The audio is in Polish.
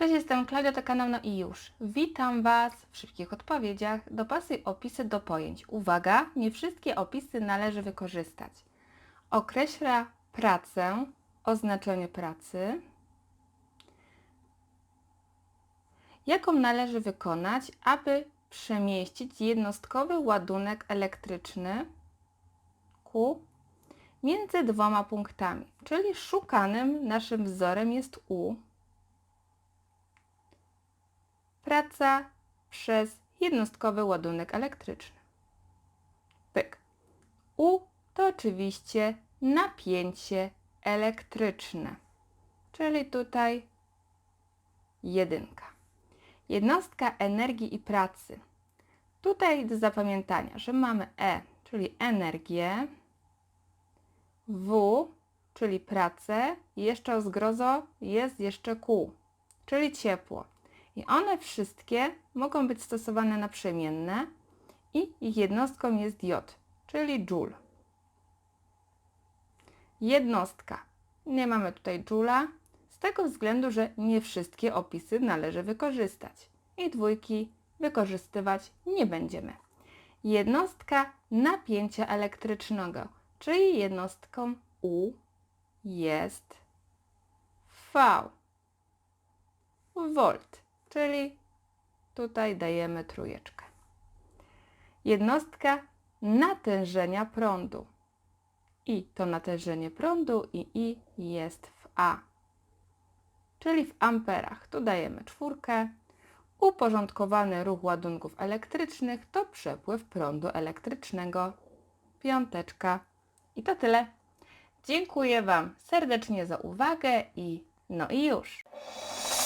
Cześć, jestem Klaudia, to kanał No i już. Witam Was w szybkich odpowiedziach. Dopasuj opisy do pojęć. Uwaga, nie wszystkie opisy należy wykorzystać. Określa pracę, oznaczenie pracy, jaką należy wykonać, aby przemieścić jednostkowy ładunek elektryczny Q między dwoma punktami, czyli szukanym naszym wzorem jest U. Praca przez jednostkowy ładunek elektryczny. Pyk. U to oczywiście napięcie elektryczne, czyli tutaj jedynka. Jednostka energii i pracy. Tutaj do zapamiętania, że mamy E, czyli energię, W, czyli pracę, jeszcze o zgrozo jest jeszcze Q, czyli ciepło. I one wszystkie mogą być stosowane naprzemienne i ich jednostką jest J, czyli joule. Jednostka. Nie mamy tutaj joula, z tego względu, że nie wszystkie opisy należy wykorzystać i dwójki wykorzystywać nie będziemy. Jednostka napięcia elektrycznego, czyli jednostką U jest V. Volt, czyli tutaj dajemy trójeczkę. Jednostka natężenia prądu. I to natężenie prądu i I jest w A, czyli w amperach. Tu dajemy czwórkę. Uporządkowany ruch ładunków elektrycznych to przepływ prądu elektrycznego. Piąteczka. I to tyle. Dziękuję Wam serdecznie za uwagę i no i już.